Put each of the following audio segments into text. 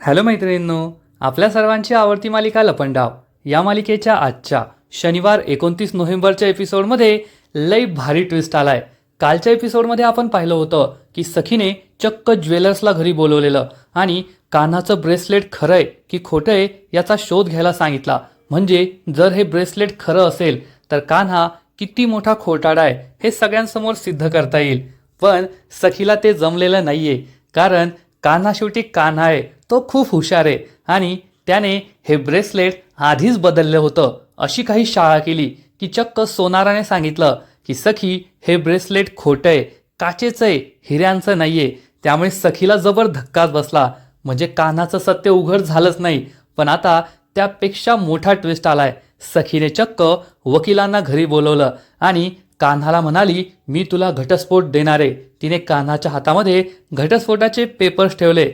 Hello मैत्रिणींनो आपल्या सर्वांची आवडती मालिका लपंडाव. या मालिकेच्या आजच्या शनिवार एकोणतीस नोव्हेंबरच्या एपिसोडमध्ये लई भारी ट्विस्ट आलाय. कालच्या एपिसोडमध्ये आपण पाहिलं होतं की सखीने चक्क ज्वेलर्सला घरी बोलवलेलं आणि कान्हाचं ब्रेसलेट खरंय की खोटंय याचा शोध घ्यायला सांगितला. म्हणजे जर हे ब्रेसलेट खरं असेल तर कान्हा किती मोठा खोटाडा आहे हे सगळ्यांसमोर सिद्ध करता येईल. पण सखीला ते जमलेलं नाहीये कारण कान्हा शेवटी कान्हा आहे तो खूप हुशार आहे. आणि त्याने हे ब्रेसलेट आधीच बदललं होतं अशी काही शाळा केली की चक्क सोनाराने सांगितलं की सखी हे ब्रेसलेट खोटं आहे काचेचं आहे हिऱ्यांचं नाही आहे त्यामुळे सखीला जबर धक्काच बसला. म्हणजे कान्हाचं सत्य उघड झालंच नाही. पण आता त्यापेक्षा मोठा ट्विस्ट आलाय. सखीने चक्क वकिलांना घरी बोलवलं आणि कान्हाला म्हणाली मी तुला घटस्फोट देणार. आहे तिने कान्हाच्या हातामध्ये घटस्फोटाचे पेपर्स ठेवले.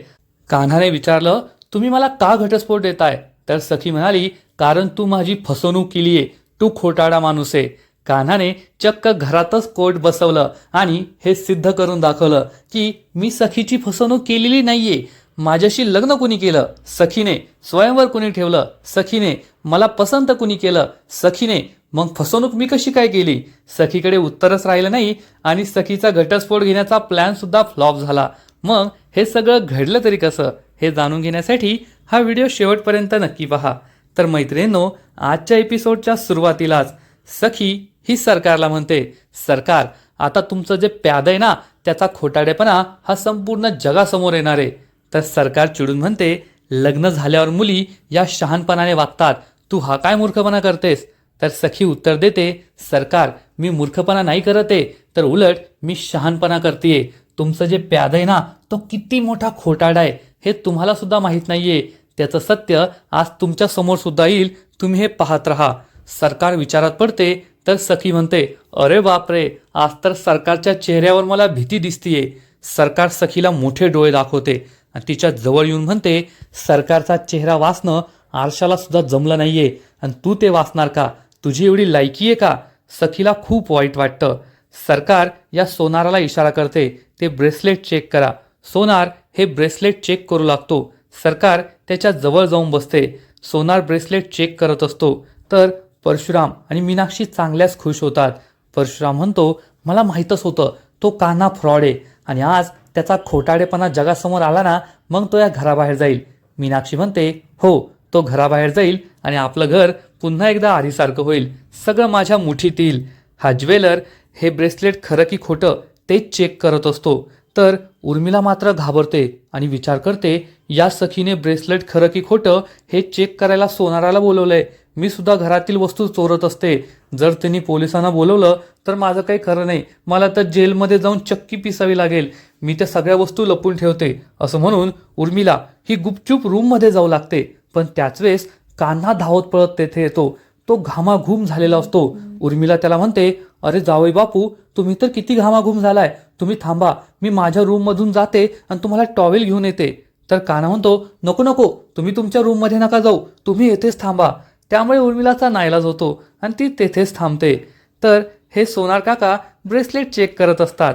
कान्हाने विचारलं तुम्ही मला का घटस्फोट देताय? तर सखी म्हणाली कारण तू माझी फसवणूक केलीये. तू खोटाडा माणूस आहे. कान्हाने चक्क घरातच कोर्ट बसवलं आणि हे सिद्ध करून दाखवलं की मी सखीची फसवणूक केलेली नाहीये. माझ्याशी लग्न कुणी केलं? सखीने स्वयंवर कुणी ठेवलं? सखीने मला पसंत कुणी केलं? सखीने मग फसवणूक मी कशी काय केली? सखीकडे उत्तरच राहिलं नाही आणि सखीचा घटस्फोट घेण्याचा प्लॅन सुद्धा फ्लॉप झाला. मग हे सगळं घडलं तरी कसं? हे जाणून घेण्यासाठी हा व्हिडिओ शेवटपर्यंत नक्की पहा. तर मैत्रिणींनो आजच्या एपिसोडच्या सुरुवातीलाच सखी ही सरकारला म्हणते सरकार आता तुमचं जे प्याद आहे ना त्याचा खोटाडेपणा हा संपूर्ण जगासमोर येणार आहे. तर सरकार चिडून म्हणते लग्न झाल्यावर मुली या शहाणपणाने वागतात. तू हा काय मूर्खपणा करतेस? तर सखी उत्तर देते सरकार मी मूर्खपणा नाही करत आहे तर उलट मी शहाणपणा करतेय. तुमचं जे प्याद आहे ना तो किती मोठा खोटाडा आहे हे तुम्हाला सुद्धा माहीत नाहीये. त्याचं सत्य आज तुमच्यासमोर सुद्धा येईल तुम्ही हे पाहत राहा. सरकार विचारात पडते तर सखी म्हणते अरे बापरे आज तर सरकारच्या चेहऱ्यावर मला भीती दिसतीये. सरकार सखीला मोठे डोळे दाखवते आणि तिच्या जवळ येऊन म्हणते सरकारचा चेहरा वाचणं आरशाला सुद्धा जमलं नाहीये आणि तू ते वाचणार का? तुझी एवढी लायकी आहे का? सखीला खूप वाईट वाटतं. सरकार या सोनाराला इशारा करते ते ब्रेसलेट चेक करा. सोनार हे ब्रेसलेट चेक करू लागतो. सरकार त्याच्याजवळ जाऊन बसते. सोनार ब्रेसलेट चेक करत असतो. तर परशुराम आणि मीनाक्षी चांगल्याच खुश होतात. परशुराम म्हणतो मला माहीतच होतं तो कान्हा फ्रॉड आहे. आणि आज त्याचा खोटाडेपणा जगासमोर आला ना मग तो या घराबाहेर जाईल. मीनाक्षी म्हणते हो तो घराबाहेर जाईल आणि आपलं घर पुन्हा एकदा आधीसारखं होईल. सगळं माझ्या मुठीत येईल. हा ज्वेलर हे ब्रेसलेट खरं की खोटं ते चेक करत असतो. तर उर्मिला मात्र घाबरते आणि विचार करते या सखीने ब्रेसलेट खरं की खोटं हे चेक करायला सोनाराला बोलवलंय. मी सुद्धा घरातील वस्तू चोरत असते. जर त्यांनी पोलिसांना बोलवलं तर माझं काही खरं नाही. मला तर जेलमध्ये जाऊन चक्की पिसावी लागेल. मी त्या सगळ्या वस्तू लपून ठेवते. असं म्हणून उर्मिला ही गुपचूप रूममध्ये जाऊ लागते. पण त्याच वेळेस कान्हा धावत पळत तेथे येतो. तो घामाघूम झालेला असतो. उर्मिला त्याला म्हणते अरे जावई बापू तुम्ही तर किती घामाघूम झालाय. तुम्ही थांबा मी माझ्या रूममधून जाते आणि तुम्हाला टॉवेल घेऊन येते. तर कान्हा म्हणतो नको नको तुम्ही तुमच्या रूममध्ये नका जाऊ. तुम्ही येथेच थांबा. त्यामुळे उर्मिलाचा नाईलाज होतो आणि ती तेथेच थांबते. तर हे सोनार काका ब्रेसलेट चेक करत असतात.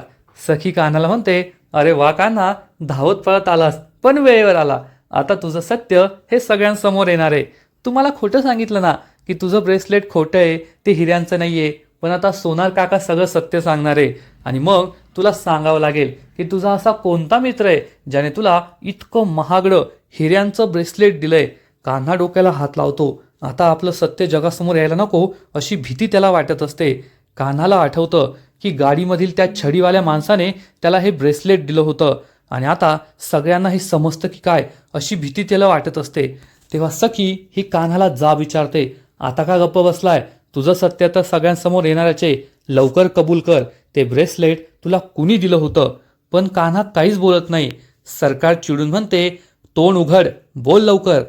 सखी कान्हाला म्हणते अरे वा कान्हा धावत पळत आलास पण वेळेवर आला. आता तुझं सत्य हे सगळ्यांसमोर येणार आहे. तुम्हाला खोटं सांगितलं ना की तुझं ब्रेसलेट खोटं आहे ते हिऱ्यांचं नाही आहे पण आता सोनार काका सगळं सत्य सांगणार आहे. आणि मग तुला सांगावं लागेल की तुझा असा कोणता मित्र आहे ज्याने तुला इतकं महागडं हिऱ्यांचं ब्रेसलेट दिलंय? कान्हा डोक्याला हात लावतो. आता आपलं सत्य जगासमोर यायला नको अशी भीती त्याला वाटत असते. कान्हाला आठवतं की गाडीमधील त्या छडीवाल्या माणसाने त्याला हे ब्रेसलेट दिलं होतं. आणि आता सगळ्यांना हे समजतं की काय अशी भीती त्याला वाटत असते. तेव्हा सखी ही कान्हाला जा विचारते आता का गप्प बसलाय? तुझं सत्य तर सगळ्यांसमोर येणाऱ्याचे लवकर कबूल कर. ते ब्रेसलेट तुला कुणी दिलं होतं पण कान्हा काहीच बोलत नाही. सरकार चिडून म्हणते तोंड उघड बोल लवकर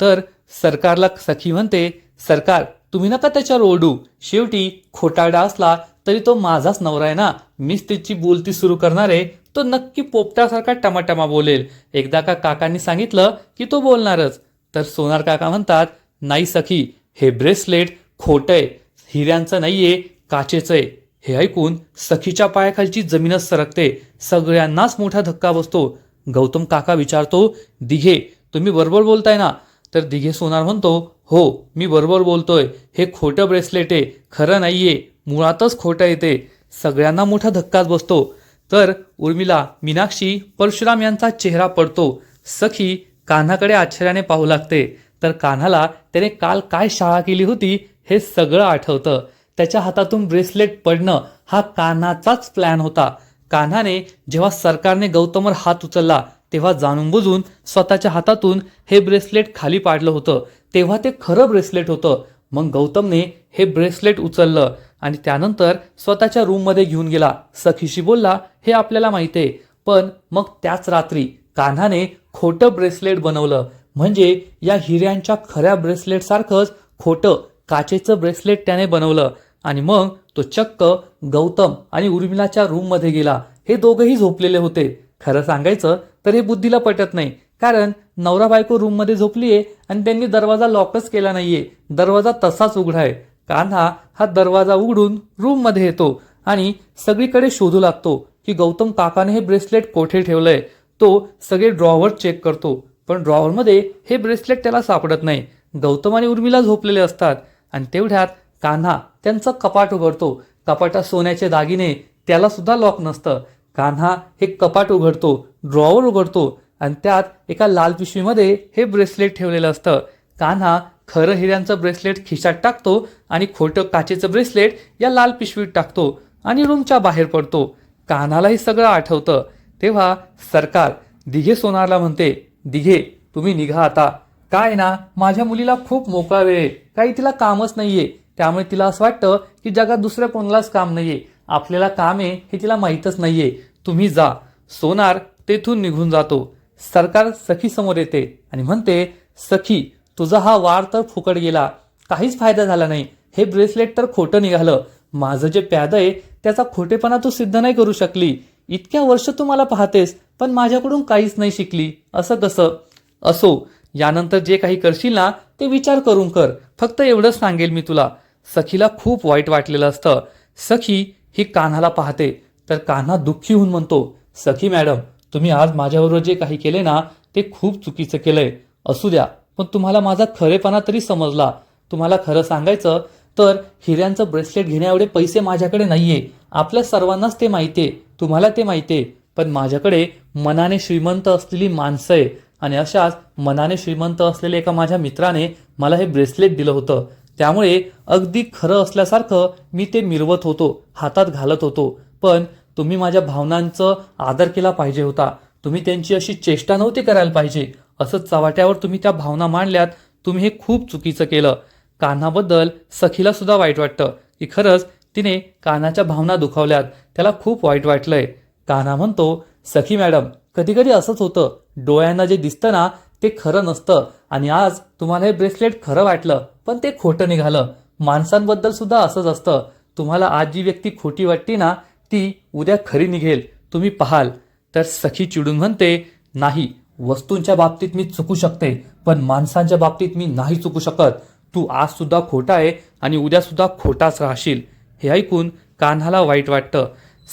तर सरकारला सखी म्हणते सरकार तुम्ही नका त्याच्यावर ओरडू. शेवटी खोटारडा असला तरी तो माझाच नवरा आहे ना. मीच त्याची बोलती सुरू करणार आहे. तो नक्की पोपटासारखा टमाटमा बोलेल. एकदा का काकांनी सांगितलं की तो बोलणारच. तर सोनार काका म्हणतात नाही सखी हे ब्रेसलेट खोटंय हिऱ्यांचं नाही आहे काचेचं आहे. हे ऐकून सखीच्या पायाखालची जमीनच सरकते. सगळ्यांनाच मोठा धक्का बसतो. गौतम काका विचारतो दिघे तुम्ही बरोबर बोलताय ना? तर दिघे सोनार म्हणतो हो मी बरोबर बोलतोय. हे खोटं ब्रेसलेट आहे. खरं नाही आहे मुळातच खोटं येते सगळ्यांना मोठा धक्काच बसतो. तर उर्मिला मीनाक्षी परशुराम यांचा चेहरा पडतो. सखी कान्हाकडे आश्चर्याने पाहू लागते. तर कान्हाला त्याने काल काय शाळा केली होती हे सगळं आठवतं. त्याच्या हातातून ब्रेसलेट पडणं हा कान्हाचाच प्लॅन होता. कान्हाने जेव्हा सरकारने गौतमवर हात उचलला तेव्हा जाणून बुजून स्वतःच्या हातातून हे ब्रेसलेट खाली पाडलं होतं. तेव्हा ते खरं ब्रेसलेट होतं. मग गौतमने हे ब्रेसलेट उचललं. आणि त्यानंतर स्वतःच्या रूममध्ये घेऊन गेला. सखीशी बोलला हे आपल्याला माहिती आहे. पण मग त्याच रात्री कान्हाने खोटं ब्रेसलेट बनवलं. म्हणजे या हिऱ्यांच्या खऱ्या ब्रेसलेट सारखंच खोटं काचेचं ब्रेसलेट त्याने बनवलं. आणि मग तो चक्क गौतम आणि उर्मिलाच्या रूममध्ये गेला. हे दोघंही झोपलेले होते. खरं सांगायचं तर हे बुद्धीला पटत नाही. कारण नवरा बायको रूममध्ये झोपलीये आणि त्यांनी दरवाजा लॉकच केला नाहीये. दरवाजा तसाच उघडा आहे. कान्हा हा दरवाजा उघडून रूममध्ये येतो आणि सगळीकडे शोधू लागतो की गौतम काकाने हे ब्रेसलेट कोठे ठेवलंय. तो सगळे ड्रॉवर चेक करतो पण ड्रॉवरमध्ये हे ब्रेसलेट त्याला सापडत नाही. गौतम आणि उर्मिला झोपलेले असतात आणि तेवढ्यात कान्हा त्यांचं कपाट उघडतो. कपाटात सोन्याचे दागिने त्याला सुद्धा लॉक नसतं. कान्हा हे कपाट उघडतो ड्रॉवर उघडतो आणि त्यात एका लाल पिशवीमध्ये हे ब्रेसलेट ठेवलेलं असतं. कान्हा खरं हिऱ्यांचं ब्रेसलेट खिशात टाकतो आणि खोटं काचेचं ब्रेसलेट या लाल पिशवीत टाकतो आणि रूमच्या बाहेर पडतो. कानालाही सगळं आठवतं. तेव्हा सरकार दिघे सोनारला म्हणते दिघे तुम्ही निघा आता. काय ना माझ्या मुलीला खूप मोकळा वेळ आहे. काही तिला कामच नाहीये. त्यामुळे तिला असं वाटतं की जगात दुसऱ्या कोणालाच काम नाहीये. आपल्याला काम आहे हे तिला माहीतच नाहीये. तुम्ही जा. सोनार तेथून निघून जातो. सरकार सखी समोर येते आणि म्हणते सखी तुझा हा वार तर फुकट गेला. काहीच फायदा झाला नाही. हे ब्रेसलेट तर खोटं निघालं. माझं जे प्याद आहे त्याचा खोटेपणा तू सिद्ध नाही करू शकली. इतक्या वर्ष तू मला पाहतेस पण माझ्याकडून काहीच नाही शिकली. असं कसं? असो यानंतर जे काही करशील ना ते विचार करून कर. फक्त एवढंच सांगेल मी तुला. सखीला खूप वाईट वाटलेलं असतं. सखी ही कान्हाला पाहते. तर कान्हा दुःखी होऊन म्हणतो सखी मॅडम तुम्ही आज माझ्याबरोबर जे काही केले ना ते खूप चुकीचं केलंय. असू द्या. पण तुम्हाला माझा खरेपणा तरी समजला. तुम्हाला खरं सांगायचं तर हिऱ्यांचं ब्रेसलेट घेण्या एवढे पैसे माझ्याकडे नाहीये. आपल्या सर्वांनाच ते माहिती आहे तुम्हाला ते माहिती आहे पण माझ्याकडे मनाने श्रीमंत असलेली माणसं आहे. आणि अशाच मनाने श्रीमंत असलेल्या एका माझ्या मित्राने मला हे ब्रेसलेट दिलं होतं. त्यामुळे अगदी खरं असल्यासारखं मी ते मिरवत होतो. हातात घालत होतो. पण तुम्ही माझ्या भावनांचं आदर केला पाहिजे होता. तुम्ही त्यांची अशी चेष्टा नव्हती करायला पाहिजे. असं चवाट्यावर तुम्ही त्या भावना मांडल्यात तुम्ही हे खूप चुकीचं केलं. कान्हाबद्दल सखीला सुद्धा वाईट वाटतं की खरंच तिने कान्हाच्या भावना दुखावल्यात त्याला खूप वाईट वाटलंय. कान्हा म्हणतो सखी मॅडम कधीकधी असंच होतं. डोळ्यांना जे दिसतं ना ते खरं नसतं. आणि आज तुम्हाला हे ब्रेसलेट खरं वाटलं पण ते खोटं निघालं. माणसांबद्दल सुद्धा असंच असतं. तुम्हाला आज जी व्यक्ती खोटी वाटते ना ती उद्या खरी निघेल. तुम्ही पाहाल. तर सखी चिडून म्हणते नाही वस्तूंच्या बाबतीत मी चुकू शकते पण माणसांच्या बाबतीत मी नाही चुकू शकत. तू आज सुद्धा खोटा आहे आणि उद्या सुद्धा खोटाच राहशील. हे ऐकून कान्हाला वाईट वाटतं.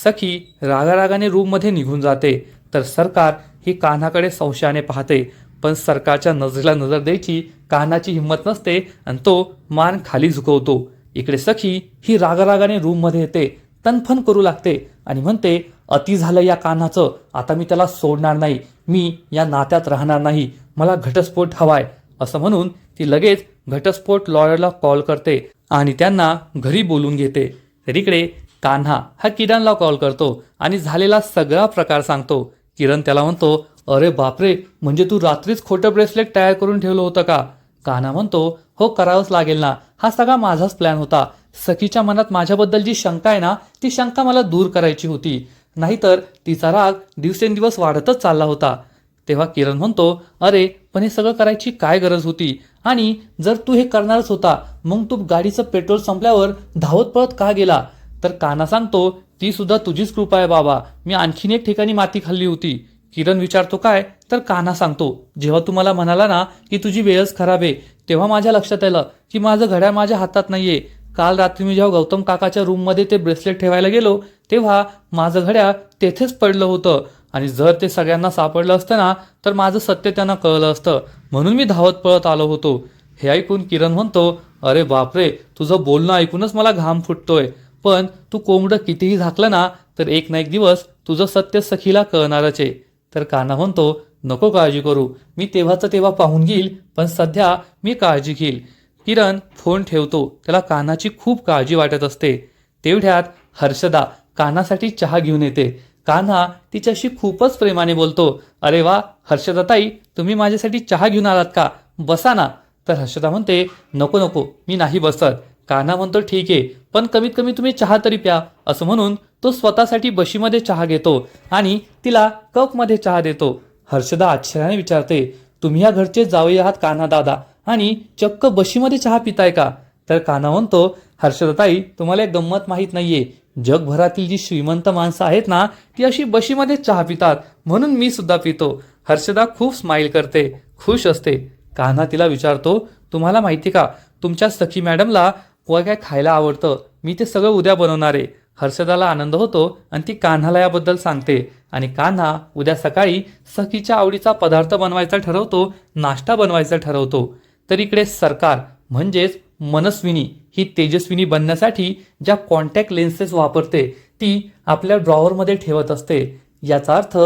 सखी रागारागाने रूममध्ये निघून जाते. तर सरकार ही कान्हाकडे संशयाने पाहते. पण सरकारच्या नजरेला नजर द्यायची कान्हाची हिंमत नसते आणि तो मान खाली झुकवतो. इकडे सखी ही रागारागाने रूममध्ये येते. तनफन करू लागते आणि म्हणते अति झालं या कान्हाचं आता मी त्याला सोडणार नाही. मी या नात्यात राहणार नाही. मला घटस्फोट हवाय असं म्हणून ती लगेच घटस्फोट लॉयरला कॉल करते आणि त्यांना घरी बोलून घेते. तर इकडे कान्हा हा किरणला कॉल करतो आणि झालेला सगळा प्रकार सांगतो. किरण त्याला म्हणतो अरे बापरे म्हणजे तू रात्रीच खोटं ब्रेसलेट तयार करून ठेवलं होतं का? कान्हा म्हणतो हो करावंच लागेल ना. हा सगळा माझाच प्लॅन होता. सखीच्या मनात माझ्याबद्दल जी शंका आहे ना ती शंका मला दूर करायची होती. नाहीतर तिचा राग दिवसेंदिवस वाढतच चालला होता. तेव्हा किरण म्हणतो अरे पण हे सगळं करायची काय गरज होती? आणि जर तू हे करणारच होता मग तू गाडीचं पेट्रोल संपल्यावर धावत पळत का गेला? तर काना सांगतो ती सुद्धा तुझीच कृपा आहे बाबा. मी आणखीन एक ठिकाणी माती खाल्ली होती. किरण विचारतो काय? तर कान्हा सांगतो जेव्हा तू मला म्हणाला ना की तुझी वेळच खराब आहे तेव्हा माझ्या लक्षात आलं की माझं घड्याळ माझ्या हातात नाहीये. काल रात्री मी जेव्हा गौतम काकाच्या रूममध्ये ते ब्रेसलेट ठेवायला गेलो तेव्हा माझं घड्याळ तेथेच पडलं होतं. आणि जर ते सगळ्यांना सापडलं असतं ना तर माझं सत्य त्यांना कळलं असतं. म्हणून मी धावत पळत आलो होतो. हे ऐकून किरण म्हणतो अरे बापरे तुझं बोलणं ऐकूनच मला घाम फुटतोय. पण तू कोंबडं कितीही झाकलं ना तर एक ना एक दिवस तुझं सत्य सखीला कळणारच आहे. तर काना म्हणतो नको काळजी करू. मी तेव्हाचं तेव्हा पाहून घेईल पण सध्या मी काळजी घेईल. किरण फोन ठेवतो. त्याला कानाची खूप काळजी वाटत असते. तेवढ्यात हर्षदा कानासाठी चहा घेऊन येते. कान्हा तिच्याशी खूपच प्रेमाने बोलतो. अरे वा हर्षदाताई तुम्ही माझ्यासाठी चहा घेऊन आलात का? बसा ना. तर हर्षदा म्हणते नको नको मी नाही बसत. कान्हा म्हणतो ठीक आहे पण कमीत कमी तुम्ही चहा तरी प्या. असं म्हणून तो स्वतःसाठी बशीमध्ये चहा घेतो आणि तिला कपमध्ये चहा देतो. हर्षदा आश्चर्याने विचारते तुम्ही या घरचे जावई आहात कान्हा दादा? आणि चक्क बशीमध्ये चहा पिताय का? तर कान्हा म्हणतो हर्षदाताई तुम्हाला एक गंमत माहीत नाहीये. जगभरातील जी श्रीमंत माणसं आहेत ना ती अशी बशीमध्ये चहा पितात. म्हणून मी सुद्धा पितो. हर्षदा खूप स्माईल करते खुश असते. कान्हा तिला विचारतो तुम्हाला माहिती का तुमच्या सखी मॅडमला व काय खायला आवडतं? मी ते सगळं उद्या बनवणार आहे. हर्षदाला आनंद होतो आणि ती कान्हाला याबद्दल सांगते. आणि कान्हा उद्या सकाळी सखीच्या आवडीचा पदार्थ बनवायचा ठरवतो नाश्ता बनवायचा ठरवतो. तर इकडे सरकार म्हणजेच मनस्विनी ही तेजस्विनी बनण्यासाठी ज्या कॉन्टॅक्ट लेन्सेस वापरते ती आपल्या ड्रॉवरमध्ये ठेवत असते. याचा अर्थ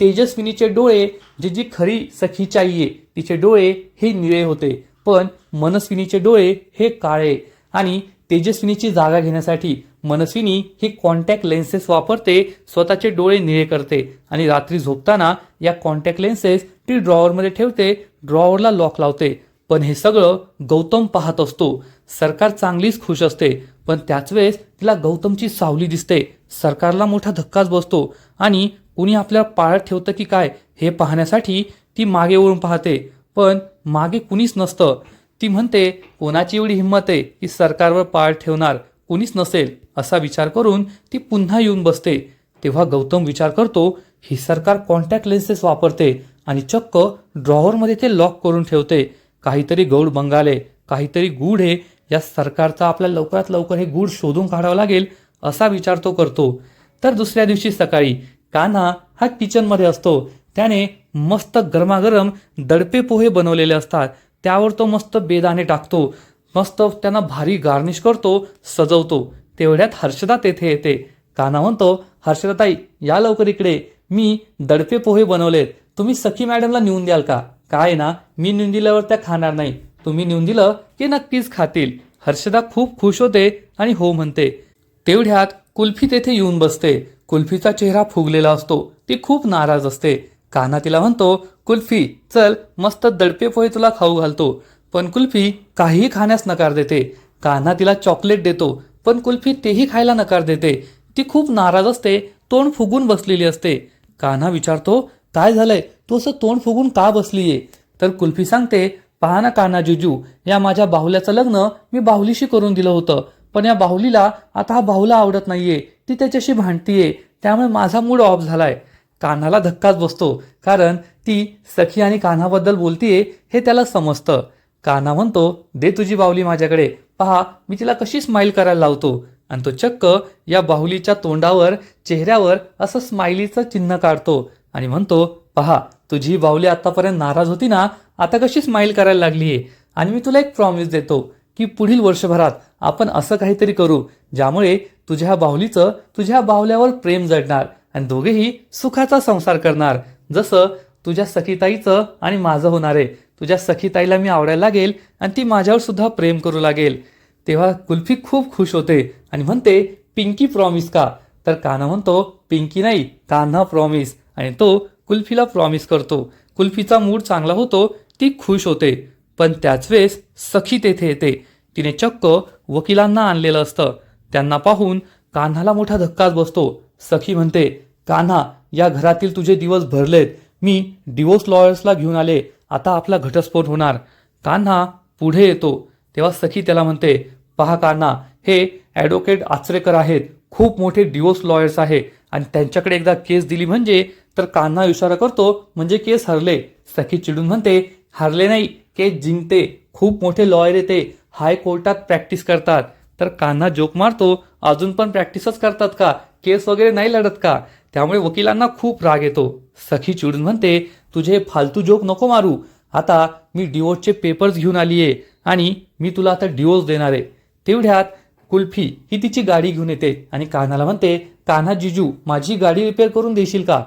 तेजस्विनीचे डोळे जी जी खरी सखीची आई आहे तिचे डोळे हे निळे होते. पण मनस्विनीचे डोळे हे काळे. आणि तेजस्विनीची जागा घेण्यासाठी मनस्विनी ही कॉन्टॅक्ट लेन्सेस वापरते स्वतःचे डोळे निळे करते. आणि रात्री झोपताना या कॉन्टॅक्ट लेन्सेस ती ड्रॉवरमध्ये ठेवते ड्रॉवरला लॉक लावते. पण हे सगळं गौतम पाहत असतो. सरकार चांगलीच खुश असते पण त्याच वेळेस तिला गौतमची सावली दिसते. सरकारला मोठा धक्काच बसतो. आणि कुणी आपल्याला पाळत ठेवतं की काय हे पाहण्यासाठी ती मागे वळून पाहते. पण मागे कुणीच नसतं. ती म्हणते कोणाची एवढी हिंमत आहे की सरकारवर पाळ ठेवणार? कुणीच नसेल. असा विचार करून ती पुन्हा येऊन बसते. तेव्हा गौतम विचार करतो ही सरकार कॉन्टॅक्ट लेन्सेस वापरते आणि चक्क ड्रॉवरमध्ये ते लॉक करून ठेवते. काहीतरी गौड बंगाले काहीतरी गूढ आहे या सरकारचा आपल्याला लवकरात लवकर हे गूढ शोधून काढावं लागेल असा विचार तो करतो. तर दुसऱ्या दिवशी सकाळी कान्हा हा किचनमध्ये असतो. त्याने मस्त गरमागरम दडपे पोहे बनवलेले असतात. त्यावर तो मस्त बेदाणे टाकतो. मस्त त्यांना भारी गार्निश करतो सजवतो. तेवढ्यात हर्षदा तेथे येते. कान्हा म्हणतो हर्षदाताई या लवकर इकडे. मी दडपे पोहे बनवलेत. तुम्ही सखी मॅडमला नेऊन द्याल का? काय ना मी नेऊन दिल्यावर त्या खाणार नाही. तुम्ही नेऊन दिलं की नक्कीच खातील. हर्षदा खूप खुश होते आणि हो म्हणते. तेवढ्यात कुल्फी तेथे येऊन बसते. कुल्फीचा चेहरा फुगलेला असतो. ती खूप नाराज असते. कान्हा तिला म्हणतो कुल्फी चल मस्त दडपे पोहे तुला खाऊ घालतो. पण कुल्फी काहीही खाण्यास नकार देते. कान्हा तिला चॉकलेट देतो. पण कुल्फी तेही खायला नकार देते. ती खूप नाराज असते तोंड फुगून बसलेली असते. कान्हा विचारतो काय झालंय? तू असं तोंड फुगून का बसलीये? तर कुल्फी सांगते पहा ना कान्हा जुजू या माझ्या बाहुल्याचं लग्न मी बाहुलीशी करून दिलं होतं. पण या बाहुलीला आता हा बाहुला आवडत नाहीये. ती त्याच्याशी भांडतीये. त्यामुळे माझा मूड ऑफ झालाय. कान्हाला धक्काच बसतो कारण ती सखी आणि कान्हाबद्दल बोलतीये हे त्याला समजतं. कान्हा म्हणतो दे तुझी बाहुली माझ्याकडे. पहा मी तिला कशी स्माईल करायला लावतो? आणि तो चक्क या बाहुलीच्या तोंडावर चेहऱ्यावर असं स्माइलीचं चिन्ह काढतो. आणि म्हणतो पहा तुझी बाहुली आतापर्यंत नाराज होती ना आता कशी स्माईल करायला लागली आहे आणि मी तुला एक प्रॉमिस देतो की पुढील वर्षभरात आपण असं काहीतरी करू ज्यामुळे तुझ्या बाहुलीचं तुझ्या बाहुल्यावर प्रेम जडणार आणि दोघेही सुखाचा संसार करणार. जसं तुझ्या सखीताईचं आणि माझं होणार आहे. तुझ्या सखीताईला मी आवडायला लागेल आणि ती माझ्यावर सुद्धा प्रेम करू लागेल. तेव्हा कुल्फी खूप खुश होते आणि म्हणते पिंकी प्रॉमिस का? तर कान्हा म्हणतो पिंकी नाही कान्हा प्रॉमिस आणि तो कुल्फीला प्रॉमिस करतो. कुल्फीचा मूड चांगला होतो ती खुश होते. पण त्याच वेळेस सखी तेथे येते. तिने चक्क वकिलांना आणलेलं असतं. त्यांना पाहून कान्हाला मोठा धक्काच बसतो. सखी म्हणते कान्हा या घरातील तुझे दिवस भरलेत. मी डिवोर्स लॉयर्सला घेऊन आले. आता आपला घटस्फोट होणार. कान्हा पुढे येतो. तेव्हा सखी त्याला म्हणते पहा कान्हा हे ॲडव्होकेट आचरेकर आहेत. खूप मोठे डिवोर्स लॉयर्स आहे. आणि त्यांच्याकडे एकदा केस दिली म्हणजे तर कान्हा इशारा करतो म्हणजे केस हरले. सखी चिडून म्हणते हरले नाही केस जिंकते खूप मोठे लॉयर येते हायकोर्टात प्रॅक्टिस करतात. तर कान्हा जोक मारतो अजून पण प्रॅक्टिसच करतात का? केस वगैरे नाही लढत का? त्यामुळे वकिलांना खूप राग येतो. सखी चिडून म्हणते तुझे फालतू जोक नको मारू. आता मी डिवोर्सचे पेपर्स घेऊन आली आहे आणि मी तुला आता डिवोर्स देणार आहे. तेवढ्यात कुल्फी ही तिची गाडी घेऊन येते आणि कान्हाला म्हणते कान्हा जिजू माझी गाडी रिपेअर करून देशील का?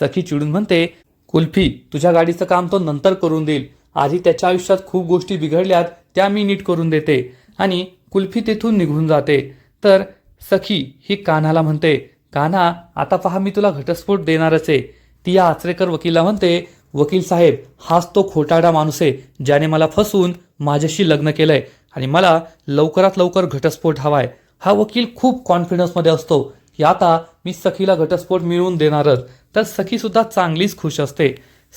सखी चिडून म्हणते कुल्फी तुझ्या गाडीचं काम तो नंतर करून देईल. आधी त्याच्या आयुष्यात खूप गोष्टी बिघडल्यात त्या मी नीट करून देते. आणि कुल्फी तेथून निघून जाते. तर सखी ही कान्हाला म्हणते कान्हा आता पहा मी तुला घटस्फोट देणारच आहे. ती या आचरेकर वकीलला म्हणते वकील साहेब हाच तो खोटाडा माणूस आहे ज्याने मला फसवून माझ्याशी लग्न केलंय आणि मला लवकरात लवकर घटस्फोट हवाय. हा वकील खूप कॉन्फिडन्समध्ये असतो. की आता मी सखीला घटस्फोट मिळवून देणारच. तर सखीसुद्धा चांगलीच खुश असते.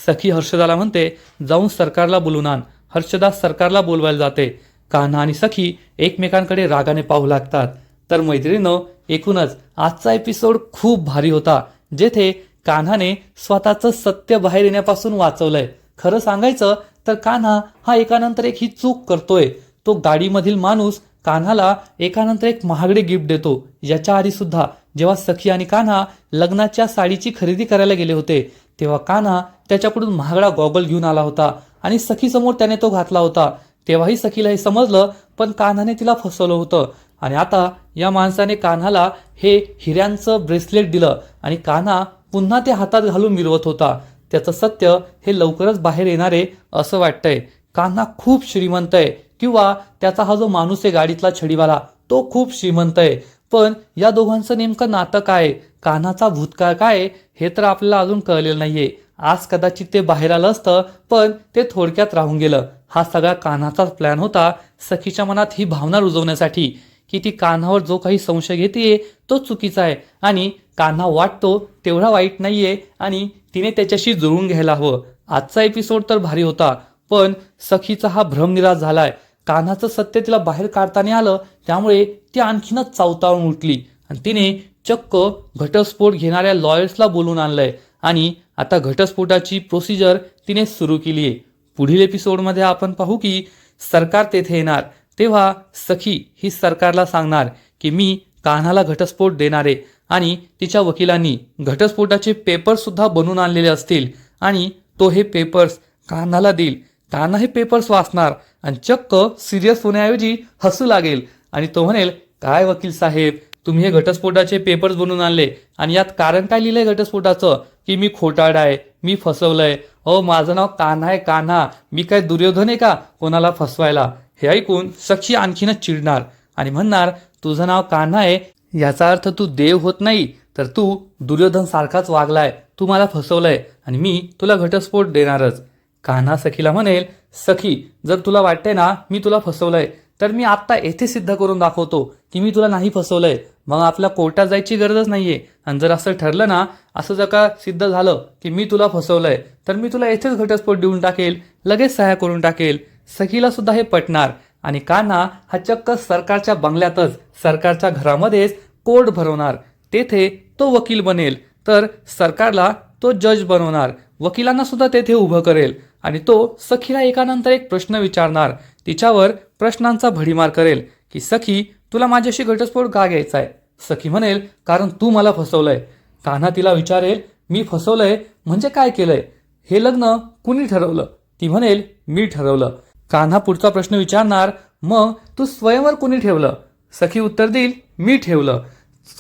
सखी हर्षदाला म्हणते जाऊन सरकारला बोलून आण. हर्षदा सरकारला बोलवायला जाते. कान्हा आणि सखी एकमेकांकडे रागाने पाहू लागतात. तर मैत्रिणीनं एकूणच आजचा एपिसोड खूप भारी होता जेथे कान्हाने स्वतःचं सत्य बाहेर येण्यापासून वाचवलंय. खरं सांगायचं तर कान्हा हा एकानंतर एक ही चूक करतोय. तो गाडीमधील माणूस कान्हाला एकानंतर एक महागडे गिफ्ट देतो. याच्या आधी सुद्धा जेव्हा सखी आणि कान्हा लग्नाच्या साडीची खरेदी करायला गेले होते तेव्हा कान्हा त्याच्याकडून महागडा गॉगल घेऊन आला होता आणि सखीसमोर त्याने तो घातला होता. तेव्हाही सखीला हे समजलं पण कान्हाने तिला फसवलं होतं. आणि आता या माणसाने कान्हाला हे हिऱ्यांचं ब्रेसलेट दिलं आणि कान्हा पुन्हा ते हातात घालून मिरवत होता. त्याचं सत्य हे लवकरच बाहेर येणार आहे असं वाटतंय. कान्हा खूप श्रीमंत आहे किंवा त्याचा हा जो माणूस आहे गाडीतला छडीवाला तो खूप श्रीमंत आहे. पण या दोघांचं नेमकं नातं काय? कान्हाचा भूतकाळ काय? आहे? हे तर आपल्याला अजून कळलेलं नाहीये. आज कदाचित ते बाहेर आलं असतं पण ते थोडक्यात राहून गेलं. हा सगळा कान्हाचाच प्लॅन होता सखीच्या मनात ही भावना रुजवण्यासाठी की ती कान्हावर जो काही संशय घेते तो चुकीचा आहे. आणि कान्हा वाटतो तेवढा वाईट नाहीये आणि तिने त्याच्याशी जुळून घ्यायला हवं. आजचा एपिसोड तर भारी होता पण सखीचा हा भ्रमनिराश झालाय. कान्हाचं सत्य तिला बाहेर काढता नाही आलं त्यामुळे ती आणखीनच चावतावून उठली. आणि तिने चक्क घटस्फोट घेणाऱ्या लॉयर्सला बोलून आणलंय. आणि आता घटस्फोटाची प्रोसिजर तिने सुरू केली आहे. पुढील एपिसोडमध्ये आपण पाहू की सरकार तेथे येणार. तेव्हा सखी ही सरकारला सांगणार की मी कान्हाला घटस्फोट देणार आहे आणि तिच्या वकिलांनी घटस्फोटाचे पेपर्ससुद्धा बनवून आणलेले असतील. आणि तो हे पेपर्स कान्हाला देईल. कान्हा हे पेपर्स वाचणार. आणि चक्क सिरियस होण्याऐवजी हसू लागेल. आणि तो म्हणेल काय वकील साहेब तुम्ही हे घटस्फोटाचे पेपर्स बनवून आणले आणि यात कारण काय लिहिलंय घटस्फोटाचं? की मी खोटाड आहे मी फसवलंय. अहो माझं नाव कान्हा आहे कान्हा. मी काय दुर्योधन आहे का कोणाला फसवायला? हे ऐकून सक्षी आणखीनच चिडणार आणि म्हणणार तुझं नाव कान्हा आहे याचा अर्थ तू देव होत नाही तर तू दुर्योधन सारखाच वागलाय. तू मला फसवलंय आणि मी तुला घटस्फोट देणारच. कान्हा सखीला म्हणेल सखी जर तुला वाटते ना मी तुला फसवलंय तर मी आत्ता येथे सिद्ध करून दाखवतो की मी तुला नाही फसवलंय. मग आपल्या कोर्टात जायची गरजच नाहीये. आणि जर असं ठरलं ना असं जर का सिद्ध झालं की मी तुला फसवलंय तर मी तुला येथेच घटस्फोट देऊन टाकेल लगेच सहाय्य करून टाकेल. सखीला सुद्धा हे पटणार. आणि कान्हा हा चक्क सरकारच्या बंगल्यातच सरकारच्या घरामध्येच कोर्ट भरवणार. तेथे तो वकील बनेल. तर सरकारला तो जज बनवणार. वकिलांना सुद्धा तेथे उभं करेल. आणि तो सखीला एकानंतर एक प्रश्न विचारणार. तिच्यावर प्रश्नांचा भडीमार करेल की सखी तुला माझ्याशी घटस्फोट का घ्यायचा आहे? सखी म्हणेल कारण तू मला फसवलंय. कान्हा तिला विचारेल मी फसवलंय? म्हणजे काय केलंय? हे लग्न कुणी ठरवलं? ती म्हणेल मी ठरवलं. कान्हा पुढचा प्रश्न विचारणार मग तू स्वयंवर कुणी ठेवलं? सखी उत्तर देईल मी ठेवलं.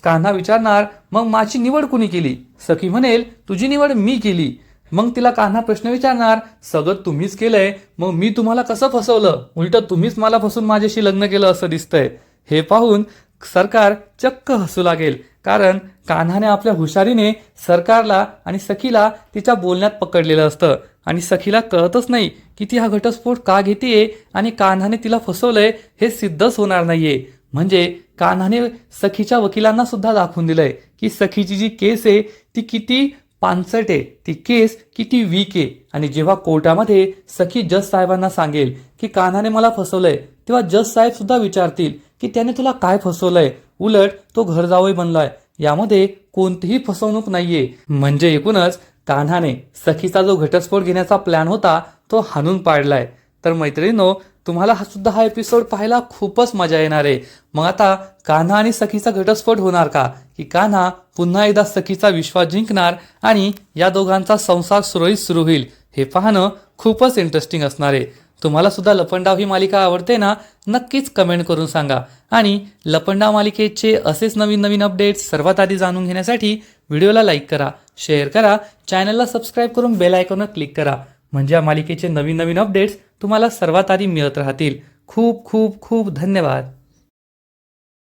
कान्हा विचारणार मग माझी निवड कुणी केली? सखी म्हणेल तुझी निवड मी केली. मग तिला कान्हा प्रश्न विचारणार सगळं तुम्हीच केलंय मग मी तुम्हाला कसं फसवलं? उलट तुम्हीच मला फसून माझ्याशी लग्न केलं असं दिसतंय. हे पाहून सरकार चक्क हसू लागेल कारण कान्हाने आपल्या हुशारीने सरकारला आणि सखीला तिच्या बोलण्यात पकडलेलं असतं. आणि सखीला कळतच नाही की ती हा घटस्फोट का घेतेय आणि कान्हाने तिला फसवलंय हे सिद्धच होणार नाहीये. म्हणजे कान्हाने सखीच्या वकिलांना सुद्धा दाखवून दिलंय की सखीची जी केस आहे ती किती पानसट आहे. ती केस किती वीक आहे. आणि जेव्हा कोर्टामध्ये सखी जज साहेबांना सांगेल की कान्हाने मला फसवलंय तेव्हा जज साहेब सुद्धा विचारतील की त्याने तुला काय फसवलंय? उलट तो घर जावई बनलाय. यामध्ये कोणतीही फसवणूक नाहीये. म्हणजे एकूणच कान्हाने सखीचा जो घटस्फोट घेण्याचा प्लॅन होता तो हाणून पाडलाय. तर मैत्रिणींनो तुम्हाला हा सुद्धा हा एपिसोड पाहायला खूपच मजा येणार आहे. मग आता कान्हा आणि सखीचा घटस्फोट होणार का? की कान्हा पुन्हा एकदा सखीचा विश्वास जिंकणार आणि या दोघांचा संसार सुरळीत सुरू होईल हे पाहणं खूपच इंटरेस्टिंग असणार आहे. तुम्हाला सुद्धा लपंडाव ही मालिका आवडते ना नक्कीच कमेंट करून सांगा. आणि लपंडाव मालिकेचे असेच नवीन नवीन अपडेट्स सर्वात आधी जाणून घेण्यासाठी व्हिडिओला लाईक करा शेअर करा चॅनलला सबस्क्राईब करून बेल आयकॉनवर क्लिक करा. म्हणजे या मालिकेचे नवीन नवीन अपडेट्स तुम्हाला सर्वात आधी मिळत राहतील. खूप खूप खूप धन्यवाद.